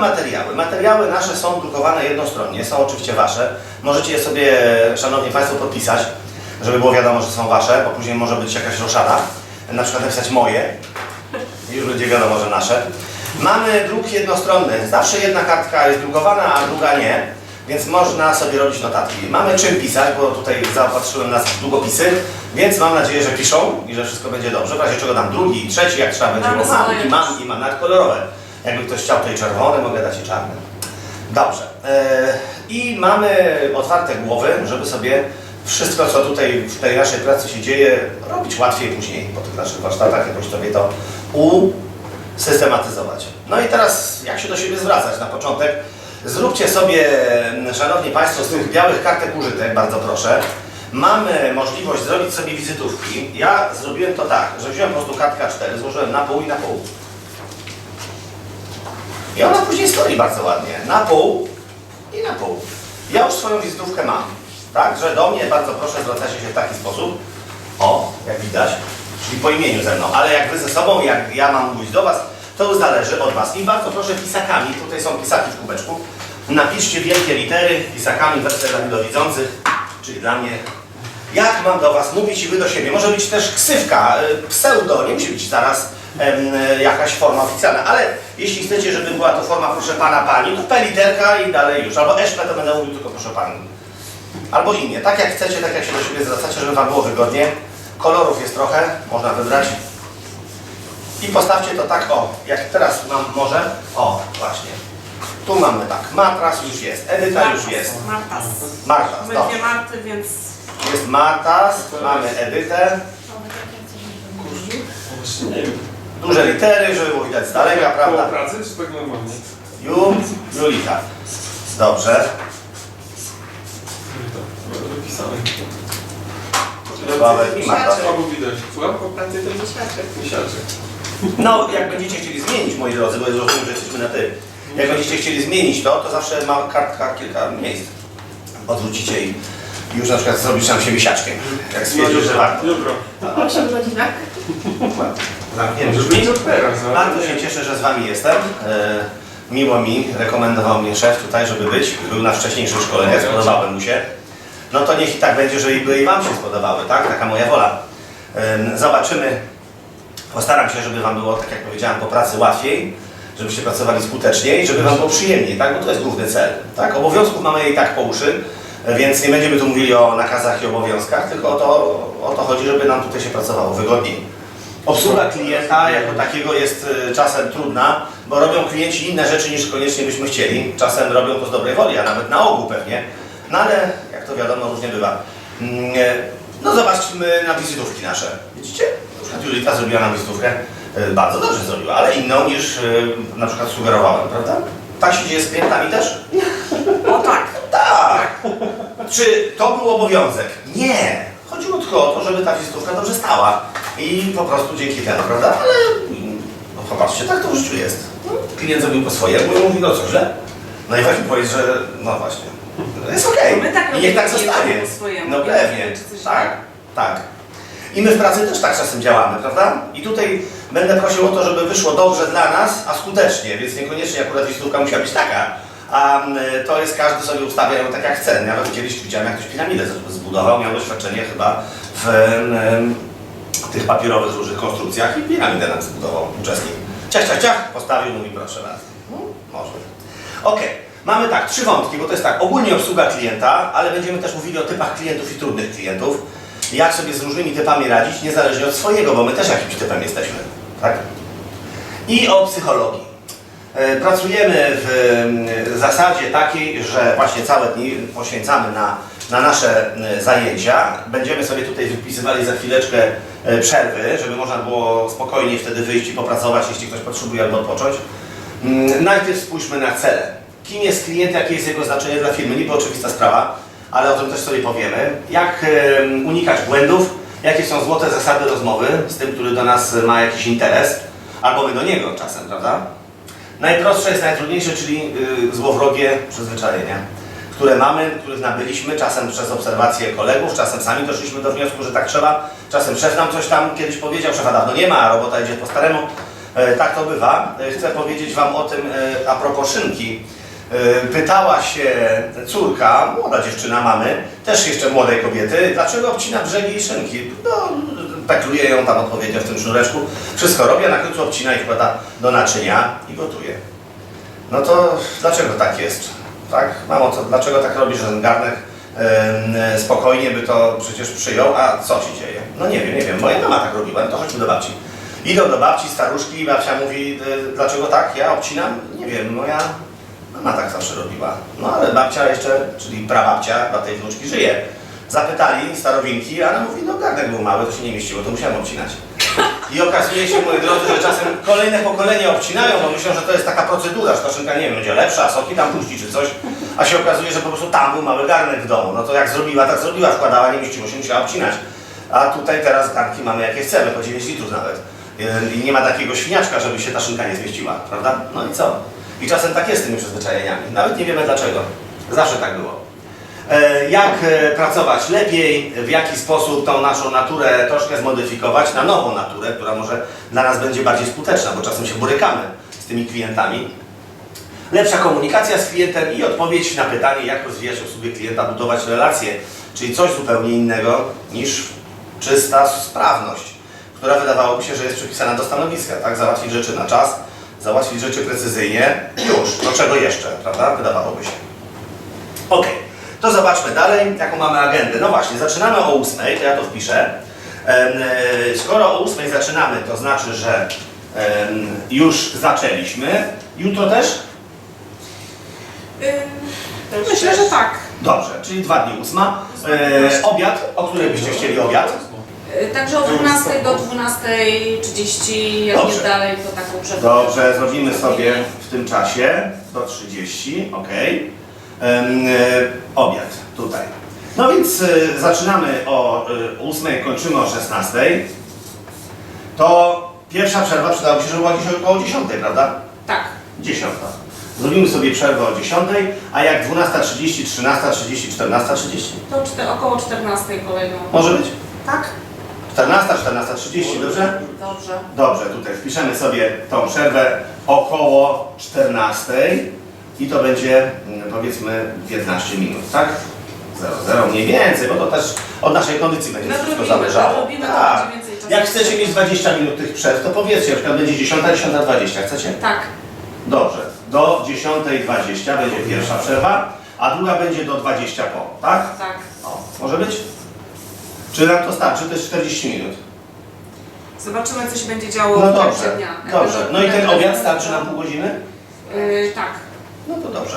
materiały. Materiały nasze są drukowane jednostronnie, są oczywiście Wasze. Możecie je sobie, Szanowni Państwo, podpisać, żeby było wiadomo, że są Wasze, bo później może być jakaś roszada. Na przykład napisać moje, już będzie wiadomo, że nasze. Mamy druk jednostronny. Zawsze jedna kartka jest drukowana, a druga nie, więc można sobie robić notatki. Mamy czym pisać, bo tutaj zaopatrzyłem nas w długopisy, więc mam nadzieję, że piszą i że wszystko będzie dobrze. W razie czego dam drugi, trzeci, jak trzeba będzie, mam i mam i mam nawet kolorowe. Jakby ktoś chciał tutaj czerwone, mogę dać i czarne. Dobrze. E, I mamy otwarte głowy, żeby sobie wszystko, co tutaj w tej naszej pracy się dzieje, robić łatwiej później po tych naszych warsztatach, jakoś sobie to usystematyzować. No i teraz, jak się do siebie zwracać na początek? Zróbcie sobie, Szanowni Państwo, z tych białych kartek użytek, bardzo proszę. Mamy możliwość zrobić sobie wizytówki. Ja zrobiłem to tak, że wziąłem po prostu kartkę A4, złożyłem na pół i na pół. I ona później stoi bardzo ładnie. Na pół i na pół. Ja już swoją wizytówkę mam. Tak, że do mnie bardzo proszę zwracacie się w taki sposób. O, jak widać. Czyli po imieniu ze mną. Ale jak wy ze sobą, jak ja mam mówić do was, to już zależy od was. I bardzo proszę pisakami, tutaj są pisaki w kubeczku. Napiszcie wielkie litery pisakami, wersja dla niedowidzących, czyli dla mnie. Jak mam do was mówić i wy do siebie? Może być też ksywka, y, pseudo, nie musi być zaraz jakaś forma oficjalna, ale jeśli chcecie, żeby była to forma proszę pana, pani, to P literka i dalej już. Albo eszpę to będę mówił tylko proszę pani. Albo imię. Tak jak chcecie, tak jak się do siebie zwracacie, żeby wam było wygodnie. Kolorów jest trochę, można wybrać. I postawcie to tak, o, jak teraz mam może, o, właśnie. Tu mamy tak, matras już jest, Edyta już jest. Martas. Martas, My dobrze. dwie Marty, więc Jest Martas, mamy Edytę. Właśnie nie wiem. Duże litery, żeby było widać z daleka, prawda? pracy, czy tak normalnie? Ju, Julita. Dobrze. Wypisane. Sławek i Marta. Słabo widać. Słucham? po pracy to misiaczek. Misiaczek. No, jak będziecie chcieli zmienić, moi drodzy, bo rozumiem, że jesteśmy na ty. Jak będziecie chcieli zmienić to, to zawsze ma kartka kilka miejsc. Odwrócicie i już na przykład zrobisz nam się wisiaczkiem. Jak stwierdzisz, że warto. Jutro. 8 godzinach. Zamkniemy drzwi. Bardzo się cieszę, że z Wami jestem. E, miło mi, rekomendował mnie szef tutaj, żeby być. Był na wcześniejszych szkoleniach, spodobały mu się. No to niech i tak będzie, że i Wam się spodobały, tak? Taka moja wola. E, zobaczymy. Postaram się, żeby Wam było, tak jak powiedziałem, po pracy łatwiej, żebyście pracowali skuteczniej, żeby Wam było przyjemniej, tak? Bo to jest główny cel, tak? Obowiązków mamy i tak po uszy, więc nie będziemy tu mówili o nakazach i obowiązkach, tylko o to, o to chodzi, żeby nam tutaj się pracowało wygodniej. Obsługa klienta jako takiego jest y, czasem trudna, bo robią klienci inne rzeczy niż koniecznie byśmy chcieli. Czasem robią to z dobrej woli, a nawet na ogół pewnie. No ale jak to wiadomo, różnie bywa. Mm, e, No zobaczmy na wizytówki nasze. Widzicie? Na przykład Julita zrobiła nam wizytówkę. y, Bardzo dobrze zrobiła, ale inną niż y, na przykład sugerowałem, prawda? Tak się dzieje z klientami też? O tak. Tak! Czy to był obowiązek? Nie! Chodziło tylko o to, żeby ta wizytówka dobrze stała. I po prostu dzięki temu, prawda? Ale mm, no popatrzcie, tak to w życiu jest. Klient zrobił po swojemu i mówi, no co, źle? No i weźmy powiedz, że no właśnie, no jest okej. No my tak I niech tak zostanie. No nie pewnie, coś tak, tak. I my w pracy też tak czasem działamy, prawda? I tutaj będę prosił o to, żeby wyszło dobrze dla nas, a skutecznie, więc niekoniecznie akurat wizytówka musiała być taka. A mm, to jest, każdy sobie ustawia ją tak jak chce. Nawet kiedyś widziałem, jak ktoś piramidę zbudował, miał doświadczenie chyba w em, tych papierowych różnych konstrukcjach i piramidę nam zbudował uczestnik. Ciach, ciach, ciach, postawił, mówi proszę bardzo. No, może. Okej, mamy tak, trzy wątki, bo to jest tak, ogólnie obsługa klienta, ale będziemy też mówili o typach klientów i trudnych klientów. Jak sobie z różnymi typami radzić, niezależnie od swojego, bo my też jakimś typem jesteśmy, tak? I o psychologii. E, Pracujemy w zasadzie takiej, że właśnie całe dni poświęcamy na, na nasze zajęcia. Będziemy sobie tutaj wypisywali za chwileczkę przerwy, żeby można było spokojnie wtedy wyjść i popracować, jeśli ktoś potrzebuje albo odpocząć. Mm, Najpierw spójrzmy na cele. Kim jest klient, jakie jest jego znaczenie dla firmy? Niby oczywista sprawa, ale o tym też sobie powiemy. Jak unikać błędów, jakie są złote zasady rozmowy z tym, który do nas ma jakiś interes, albo my do niego czasem, prawda? Najprostsze jest najtrudniejsze, czyli y, złowrogie przyzwyczajenia, które mamy, których nabyliśmy, czasem przez obserwacje kolegów, czasem sami doszliśmy do wniosku, że tak trzeba, czasem szef nam coś tam kiedyś powiedział, szefa dawno nie ma, a robota idzie po staremu. E, tak to bywa. E, chcę powiedzieć Wam o tym e, a propos szynki. Pytała się córka, młoda dziewczyna mamy, też jeszcze młodej kobiety, dlaczego obcina brzegi i szynki. No, pekluje ją tam odpowiednio w tym sznureczku. Wszystko robi, a na końcu obcina i wkłada do naczynia i gotuje. No to dlaczego tak jest? Tak? Mamo, to dlaczego tak robisz, że ten garnek e, spokojnie by to przecież przyjął, a co się dzieje? No nie wiem, nie wiem. Moja mama tak robiła, no to chodźmy do babci. Idą do babci, staruszki babcia mówi, e, dlaczego tak? Ja obcinam? Nie wiem, moja mama tak zawsze robiła. No ale babcia jeszcze, czyli prababcia dla tej wnuczki żyje. Zapytali starowinki, a ona mówi, no garnek był mały, to się nie mieściło, to musiałem obcinać. I okazuje się, moi drodzy, że czasem kolejne pokolenia obcinają, bo myślą, że to jest taka procedura, że ta szynka, nie wiem, będzie lepsza, soki tam puści czy coś, a się okazuje, że po prostu tam był mały garnek w domu. No to jak zrobiła, tak zrobiła, wkładała, nie mieściło się, musiała obcinać. A tutaj teraz garnki mamy jakie chcemy, po 9 litrów nawet. I nie ma takiego świniaczka, żeby się ta szynka nie zmieściła, prawda? No i co? I czasem tak jest z tymi przyzwyczajeniami. Nawet nie wiemy dlaczego. Zawsze tak było. E, jak e, pracować lepiej, w jaki sposób tą naszą naturę troszkę zmodyfikować na nową naturę, która może dla nas będzie bardziej skuteczna, bo czasem się borykamy z tymi klientami. Lepsza komunikacja z klientem i odpowiedź na pytanie, jak rozwijać obsługę klienta, budować relacje, czyli coś zupełnie innego niż czysta sprawność, która wydawałoby się, że jest przypisana do stanowiska, tak? Załatwić rzeczy na czas, załatwić rzeczy precyzyjnie, już, do czego jeszcze, prawda? Wydawałoby się. Ok, to zobaczmy dalej, jaką mamy agendę. No właśnie, zaczynamy o 8, to ja to wpiszę. E, Skoro o 8 zaczynamy, to znaczy, że już zaczęliśmy. Jutro też? Myślę, że tak. Dobrze, czyli dwa dni ósma. E, obiad, o której byście chcieli obiad? Y, Także od 12 do 12.30, jak Dobrze. nie dalej, to taką przerwę. Dobrze, zrobimy sobie w tym czasie do 30, ok. E, obiad tutaj. No więc e, zaczynamy o e, 8, kończymy o 16. To pierwsza przerwa przydałoby się, żeby była gdzieś około 10, prawda? Tak. 10. Zrobimy sobie przerwę o 10, a jak 12.30, 13.30, 14.30? To czte, około 14 kolejną. Może być? Tak? 14, 14.30, dobrze? Dobrze. Dobrze, tutaj wpiszemy sobie tą przerwę około 14 i to będzie powiedzmy 15 minut, tak? 0, mniej więcej, bo to też od naszej kondycji będzie wszystko zależało. nadrobimy, to Tak. będzie więcej czasu. Jak chcecie mieć 20 minut tych przerw, to powiedzcie, na przykład będzie 10, 10.20, chcecie? Tak. Dobrze, do 10.20 będzie pierwsza przerwa, a druga będzie do 20 po, tak? Tak. O, może być? Czy nam to starczy? To jest 40 minut. Zobaczymy, co się będzie działo No w trakcie dobrze, dnia. Jak dobrze. będą- No i ten będą- obiad starczy nam pół godziny? Yy, tak. No to dobrze.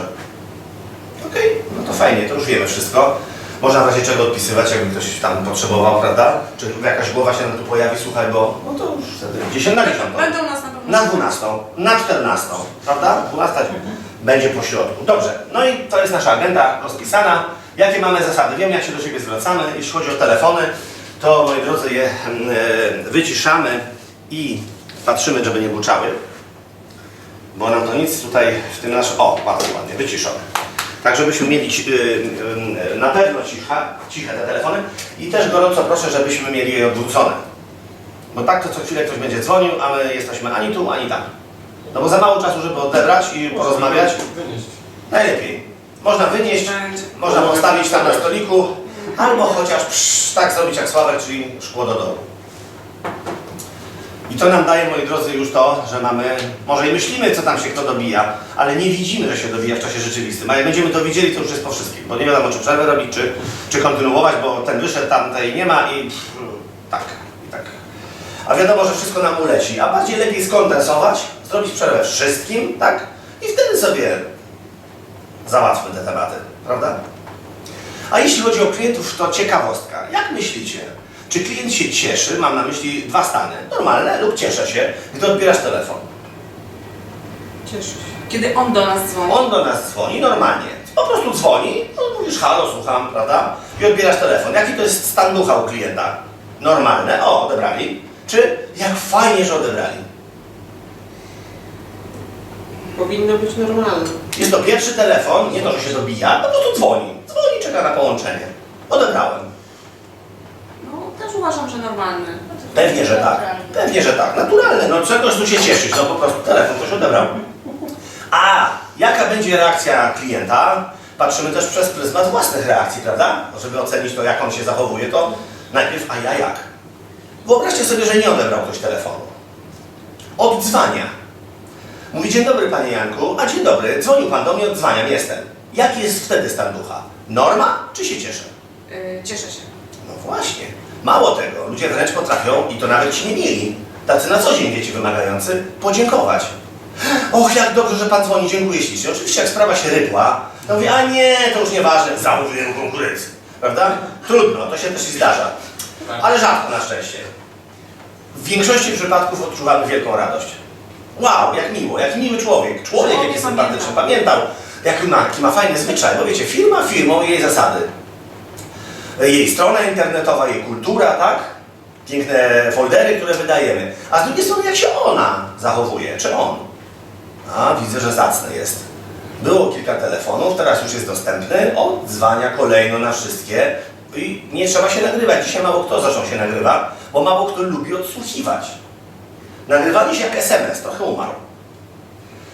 Okej, no to fajnie, to już wiemy wszystko. Można w razie czego odpisywać, jakby ktoś tam potrzebował, prawda? Czy jakaś głowa się nam tu pojawi, słuchaj, bo no to już wtedy 10 na 10. Będą nas na pewno... Na 12, na 14, prawda? 12 będzie po środku. Dobrze, no i to jest nasza agenda rozpisana. Jakie mamy zasady? Wiemy, jak się do siebie zwracamy. Jeśli chodzi o telefony, to moi drodzy je mm, e, wyciszamy i patrzymy, żeby nie buczały. Bo nam to nic tutaj w tym naszym... O, bardzo ładnie, wyciszone. Tak, żebyśmy mieli y, y, na pewno cicha, ciche te telefony i też gorąco proszę, żebyśmy mieli je odwrócone. Bo tak to co chwilę ktoś będzie dzwonił, a my jesteśmy ani tu, ani tam. No bo za mało czasu, żeby odebrać i porozmawiać. Wynieść. Najlepiej. Można wynieść, można postawić tam na stoliku, albo chociaż psz, tak zrobić jak Sławek, czyli szkło do dołu. I to nam daje, moi drodzy, już to, że mamy, może i myślimy, co tam się kto dobija, ale nie widzimy, że się dobija w czasie rzeczywistym. A jak będziemy to widzieli, to już jest po wszystkim, bo nie wiadomo, czy przerwę robić, czy, czy kontynuować, bo ten wyszedł, tamtej nie ma i pff, tak, i tak. A wiadomo, że wszystko nam uleci, a bardziej lepiej skondensować, zrobić przerwę wszystkim, tak? I wtedy sobie załatwmy te tematy, prawda? A jeśli chodzi o klientów, to ciekawostka. Jak myślicie, czy klient się cieszy, mam na myśli dwa stany, normalne lub cieszę się, gdy odbierasz telefon? Cieszę się. Kiedy on do nas dzwoni. On do nas dzwoni normalnie, po prostu dzwoni, no mówisz halo, słucham, prawda? I odbierasz telefon. Jaki to jest stan ducha u klienta? Normalne, o, odebrali. Czy jak fajnie, że odebrali? Powinno być normalne. Jest to pierwszy telefon, nie to, że się dobija, po prostu dzwoni. Dzwoni, czeka na połączenie. Odebrałem. Uważam, że normalny. Pewnie, że tak. Pewnie, że tak. Naturalne. No czegoś tu się cieszyć. No po prostu telefon ktoś odebrał. A jaka będzie reakcja klienta? Patrzymy też przez pryzmat własnych reakcji, prawda? Żeby ocenić to, jak on się zachowuje, to najpierw a ja jak. Wyobraźcie sobie, że nie odebrał ktoś telefonu. Oddzwania. Mówi, dzień dobry panie Janku, a dzień dobry, dzwonił pan do mnie, odzwaniam, jestem. Jaki jest wtedy stan ducha? Norma czy się cieszę? Yy, cieszę się. No właśnie. Mało tego, ludzie wręcz potrafią, i to nawet ci nie mieli, tacy na co dzień, wiecie, wymagający, podziękować. Och, jak dobrze, że pan dzwoni, dziękuję ślicznie. Oczywiście, jak sprawa się rybła, to mówię, a nie, to już nieważne, zamówiłem konkurencję. Prawda? Trudno, to się też i zdarza. Ale rzadko na szczęście. W większości przypadków odczuwamy wielką radość. Wow, jak miło, jak miły człowiek. Człowiek, Człowiek jaki sympatyczny, pamiętał, jaki ma, jaki ma fajny zwyczaj. Bo wiecie, firma firmą i jej zasady jej strona internetowa, jej kultura, tak? Piękne foldery, które wydajemy. A z drugiej strony, jak się ona zachowuje, czy on? A, widzę, że zacny jest. Było kilka telefonów, teraz już jest dostępny. Odzwania kolejno na wszystkie. I nie trzeba się nagrywać. Dzisiaj mało kto zresztą się nagrywa, bo mało kto lubi odsłuchiwać. Nagrywali się jak SMS, trochę umarł.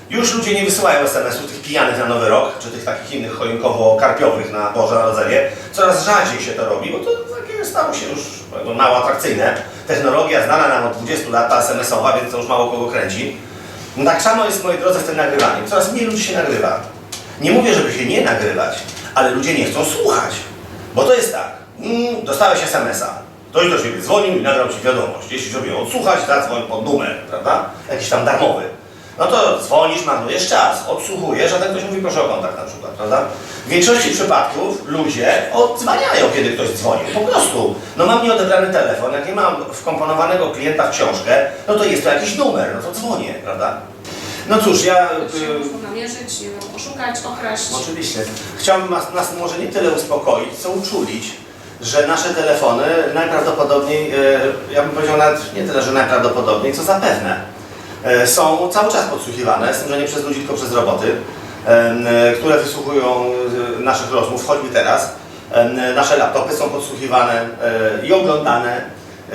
Już ludzie nie wysyłają SMS-ów tych pijanych na Nowy Rok, czy tych takich innych choinkowo-karpiowych na Boże Narodzenie. Coraz rzadziej się to robi, bo to takie stało się już no, mało atrakcyjne. Technologia znana nam od 20 lat, SMS-owa, więc to już mało kogo kręci. No tak samo jest, moi drodzy, z tym nagrywaniem. Coraz mniej ludzi się nagrywa. Nie mówię, żeby się nie nagrywać, ale ludzie nie chcą słuchać. Bo to jest tak, mm, dostałeś SMS-a, ktoś do ciebie dzwonił i nagrał ci wiadomość. Jeśli sobie odsłuchać, zadzwoń pod numer, prawda? Jakiś tam darmowy. No to dzwonisz, marnujesz czas, odsłuchujesz, a ten ktoś mówi proszę o kontakt na przykład, prawda? W większości przypadków ludzie odzwaniają, kiedy ktoś dzwoni. Po prostu. No mam nieodebrany telefon, jak nie mam wkomponowanego klienta w książkę, no to jest to jakiś numer, no to dzwonię, prawda? No cóż, ja... Y, można namierzyć, nie wiem, oszukać, okraść. Oczywiście. Chciałbym nas, nas może nie tyle uspokoić, co uczulić, że nasze telefony najprawdopodobniej, e, ja bym powiedział nawet nie tyle, że najprawdopodobniej, co zapewne, są cały czas podsłuchiwane, z tym, że nie przez ludzi, tylko przez roboty, e, które wysłuchują e, naszych rozmów, choćby teraz. E, Nasze laptopy są podsłuchiwane e, i oglądane.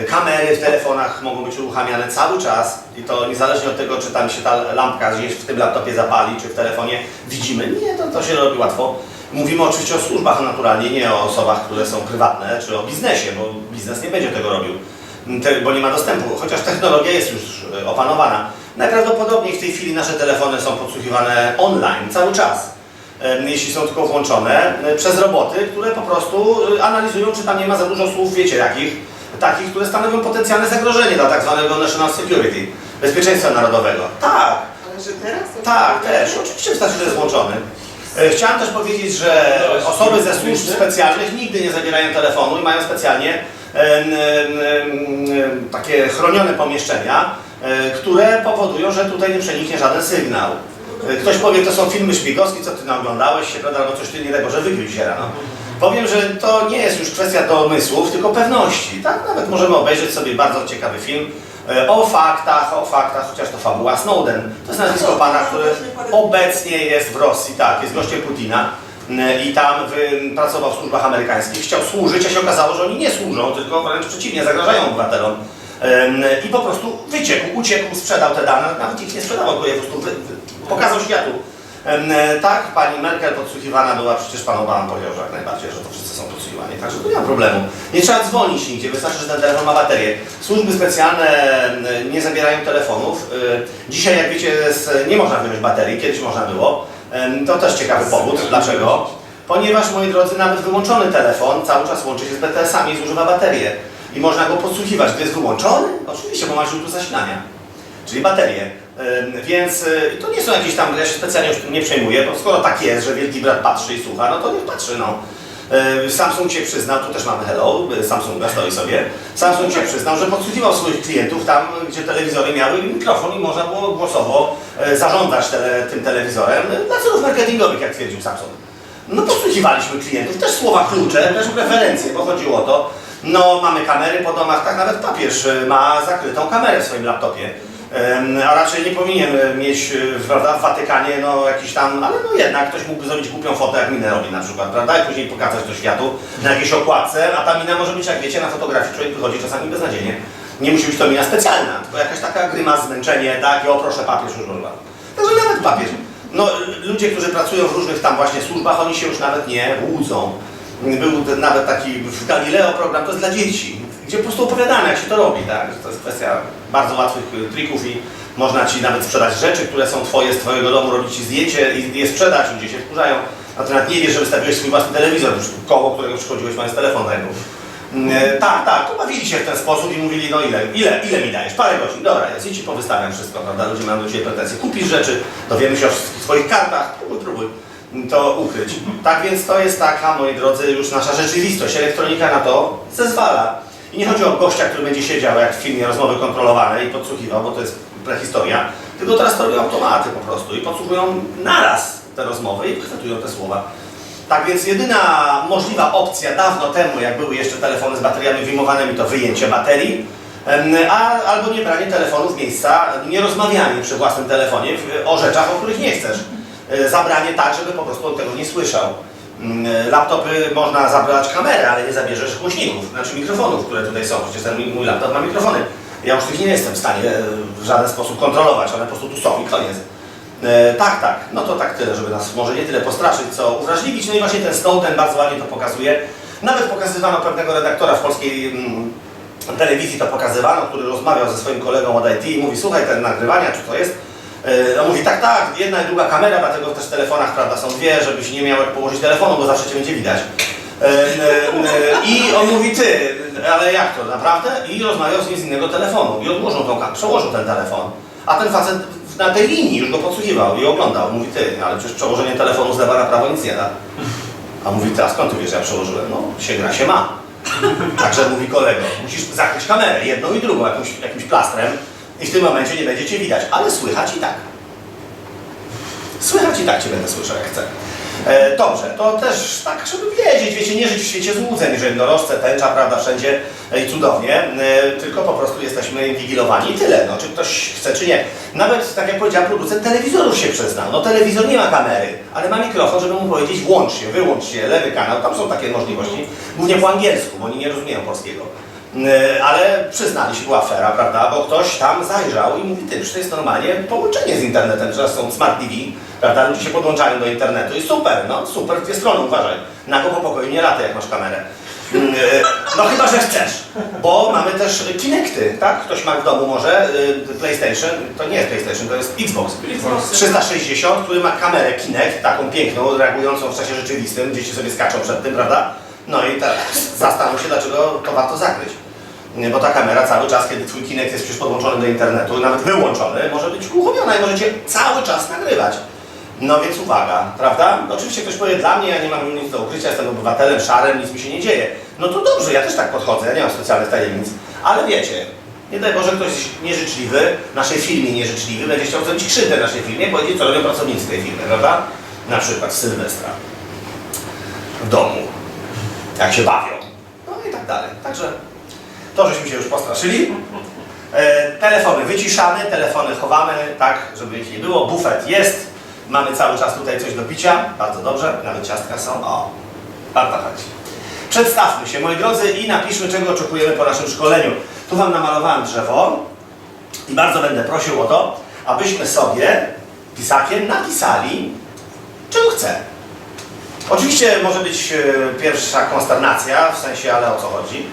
Kamery w telefonach mogą być uruchamiane cały czas i to niezależnie od tego, czy tam się ta lampka gdzieś w tym laptopie zapali, czy w telefonie widzimy. Nie, to, to się robi łatwo. Mówimy oczywiście o służbach naturalnie, nie o osobach, które są prywatne, czy o biznesie, bo biznes nie będzie tego robił, bo nie ma dostępu, chociaż technologia jest już e, opanowana. Najprawdopodobniej w tej chwili nasze telefony są podsłuchiwane online cały czas em, jeśli są tylko włączone, e, przez roboty, które po prostu e, analizują, czy tam nie ma za dużo słów, wiecie jakich, takich, które stanowią potencjalne zagrożenie dla tak zwanego national security, bezpieczeństwa narodowego. Tak, Ale że teraz? tak, też. Oczywiście wystarczy, że jest włączony. E, Chciałem też powiedzieć, że osoby ze służb specjalnych nigdy nie zabierają telefonu i mają specjalnie takie chronione pomieszczenia, e, które powodują, że tutaj nie przeniknie żaden sygnał. E, Ktoś powie, to są filmy szpiegowskie, co ty naoglądałeś się, prawda, albo coś ty nie tego, że wygryź się rano. Powiem, że to nie jest już kwestia domysłów, tylko pewności. Tak, nawet możemy obejrzeć sobie bardzo ciekawy film e, o faktach, o faktach, chociaż to fabuła Snowden. To jest nazwisko pana, który obecnie jest w Rosji, tak, jest gościem Putina i tam pracował w służbach amerykańskich. Chciał służyć, a się okazało, że oni nie służą, tylko wręcz przeciwnie, zagrażają obywatelom. I po prostu wyciekł, uciekł, sprzedał te dane, nawet ich nie sprzedawał, tylko je po prostu pokazał światu. Tak, pani Merkel podsłuchiwana była, przecież pan Obama powiedział, że jak najbardziej, że to wszyscy są podsłuchiwani, także tu nie ma problemu. Nie trzeba dzwonić nigdzie, wystarczy, że ten telefon ma baterię. Służby specjalne nie zabierają telefonów. E, Dzisiaj, jak wiecie, nie można wyjąć baterii, kiedyś można było. To też ciekawy powód. Dlaczego? Ponieważ, moi drodzy, nawet wyłączony telefon cały czas łączy się z BTS-ami i zużywa baterię. I można go podsłuchiwać. Gdy jest wyłączony? Oczywiście, bo ma źródło zasilania czyli baterie. Ym, Więc y, to nie są jakieś tam, ja się specjalnie już nie przejmuję, bo skoro tak jest, że wielki brat patrzy i słucha, no to niech patrzy, no. Y, Samsung się przyznał, tu też mamy Hello, y, Samsunga stoi sobie. Samsung się przyznał, że podsłuchiwał swoich klientów tam, gdzie telewizory miały mikrofon i można było głosowo y, zarządzać tele, tym telewizorem dla celów marketingowych, jak twierdził Samsung. No podsłuchiwaliśmy klientów, też słowa klucze, też preferencje, bo chodziło o to. No mamy kamery po domach, tak nawet papież ma zakrytą kamerę w swoim laptopie. A raczej nie powinien e, mieć e, prawda, w Watykanie no, jakiś tam, ale no jednak ktoś mógłby zrobić głupią fotę, jak minę robi na przykład, prawda? I później pokazać to światu na jakiejś okładce, a ta mina może być, jak wiecie, na fotografii człowiek wychodzi czasami beznadziejnie. Nie musi być to mina specjalna, tylko jakaś taka gryma, zmęczenie, tak, i o proszę papież już można. Także nawet papież. No, ludzie, którzy pracują w różnych tam właśnie służbach, oni się już nawet nie łudzą. Był nawet taki w Galileo program, to jest dla dzieci, gdzie po prostu opowiadane, jak się to robi, tak? To jest kwestia bardzo łatwych y, trików i można ci nawet sprzedać rzeczy, które są twoje z twojego domu, robić ci zdjęcie i je sprzedać, ludzie się wkurzają. Nawet nie wiesz, że wystawiłeś swój własny telewizor, koło którego przychodziłeś mając telefon na. Mm, e, Tak, tak, to bawili się w ten sposób i mówili, no ile, ile, ile mi dajesz? Parę godzin, dobra, jest, i ci powystawiam wszystko, prawda? Ludzie mają do Ciebie pretensje. Kupisz rzeczy, dowiemy się o wszystkich Twoich kartach, próbuj, próbuj to ukryć. Tak więc to jest taka, moi drodzy, już nasza rzeczywistość. Elektronika na to zezwala. I nie chodzi o gościa, który będzie siedział jak w filmie rozmowy kontrolowane i podsłuchiwał, bo to jest prehistoria, tylko teraz to robią automaty po prostu i podsłuchują naraz te rozmowy i wychwytują te słowa. Tak więc jedyna możliwa opcja dawno temu, jak były jeszcze telefony z bateriami wyjmowanymi, to wyjęcie baterii, a, albo nie branie telefonu w miejsca, nie rozmawianie przy własnym telefonie o rzeczach, o których nie chcesz. E, Zabranie tak, żeby po prostu on tego nie słyszał. Mm, Laptopy można zabrać kamerę, ale nie zabierzesz głośników, znaczy mikrofonów, które tutaj są. Przecież ten mój- laptop ma mikrofony. Ja już tych nie jestem w stanie e, w żaden sposób kontrolować, one po prostu tu są i koniec. E, tak, tak. No to tak tyle, żeby nas może nie tyle postraszyć, co uwrażliwić. No i właśnie ten Snowden bardzo ładnie to pokazuje. Nawet pokazywano pewnego redaktora w polskiej mm, telewizji to pokazywano, który rozmawiał ze swoim kolegą od IT i mówi, słuchaj, te nagrywania, czy to jest? E, On mówi, tak, tak, jedna i druga kamera, dlatego też w telefonach, prawda, są dwie, żebyś nie miał jak położyć telefonu, bo zawsze cię będzie widać. E, e, I on mówi, ty, ale jak to, naprawdę? I rozmawiał z nim z innego telefonu i odłożył tą przełożył ten telefon. A ten facet na tej linii już go podsłuchiwał i oglądał. Mówi, ty, ale przecież przełożenie telefonu z lewa na prawo nic nie da. A mówi, a skąd ty wiesz, ja przełożyłem? No, się gra się ma. Także mówi kolego, musisz zakryć kamerę, jedną i drugą, jakimś, jakimś plastrem i w tym momencie nie będzie cię widać, ale słychać i tak. Słychać i tak cię będę słyszał, jak chcę. E, dobrze, to też tak, żeby wiedzieć, wiecie, nie żyć w świecie złudzeń, że jednorożce, tęcza, prawda, wszędzie e, i cudownie, e, tylko po prostu jesteśmy inwigilowani i tyle, no, czy ktoś chce, czy nie. Nawet, tak jak powiedziałem, producent telewizorów się przyznał, no telewizor nie ma kamery, ale ma mikrofon, żeby mu powiedzieć włącz się, wyłącz się, lewy kanał, tam są takie możliwości, głównie po angielsku, bo oni nie rozumieją polskiego. E, Ale przyznali się, była afera, prawda, bo ktoś tam zajrzał i mówi, ty, to jest normalnie połączenie z internetem, teraz są smart TV, prawda, ludzie się podłączają do internetu i super, no super, dwie strony, uważaj, nago po pokoju nie lataj, jak masz kamerę. Mm, e, No chyba, że chcesz, bo mamy też Kinecty, tak? Ktoś ma w domu może y, PlayStation, to nie jest PlayStation, to jest Xbox. Xbox. 360, który ma kamerę Kinect, taką piękną, reagującą w czasie rzeczywistym, dzieci sobie skaczą przed tym, prawda? No i teraz zastanów się, dlaczego to warto zakryć. Bo ta kamera cały czas, kiedy twój Kinect jest przecież podłączony do internetu, nawet wyłączony, może być uruchomiona i możecie cały czas nagrywać. No więc uwaga, prawda? Oczywiście ktoś powie, dla mnie ja nie mam nic do ukrycia, jestem obywatelem szarym, nic mi się nie dzieje. No to dobrze, ja też tak podchodzę, ja nie mam specjalnych tajemnic. Ale wiecie, nie daj Boże ktoś nieżyczliwy, naszej firmie nieżyczliwy, będzie chciał zrobić krzywdę naszej firmie, powiedzieć, co robią pracownicy tej firmy, prawda? Na przykład Sylwestra. W domu. Jak się bawią. No i tak dalej. Także to żeśmy się już postraszyli. E, telefony wyciszamy, telefony chowamy, tak, żeby ich nie było. Bufet jest, mamy cały czas tutaj coś do picia, bardzo dobrze, nawet ciastka są. O, warto chodzi. Przedstawmy się, moi drodzy, i napiszmy, czego oczekujemy po naszym szkoleniu. Tu Wam namalowałem drzewo i bardzo będę prosił o to, abyśmy sobie pisakiem napisali, czego chcę. Oczywiście może być e, pierwsza konsternacja, w sensie, ale o co chodzi?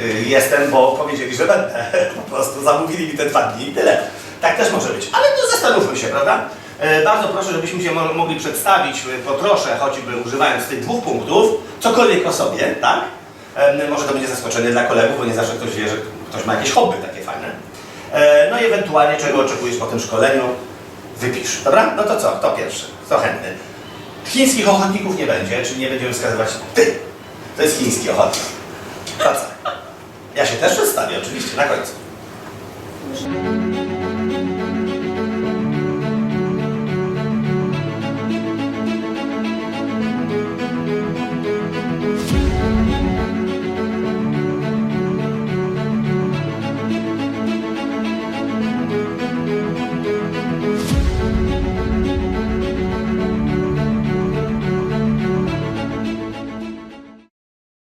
E, Jestem, bo powiedzieli, że będę. Po prostu zamówili mi te dwa dni i tyle. Tak też może być. Ale no zastanówmy się, prawda? E, Bardzo proszę, żebyśmy się mo- mogli przedstawić, e, potroszę, choćby używając tych dwóch punktów, cokolwiek o sobie, tak? Może to będzie zaskoczenie dla kolegów, bo nie zawsze ktoś wie, że ktoś ma jakieś hobby takie fajne. E, No i ewentualnie czego oczekujesz po tym szkoleniu, wypisz. Dobra? No to co? Kto pierwszy? Kto chętny? Chińskich ochotników nie będzie, czyli nie będziemy wskazywać ty. To jest chiński ochotnik. To co? Ja się też przedstawię, oczywiście, na końcu.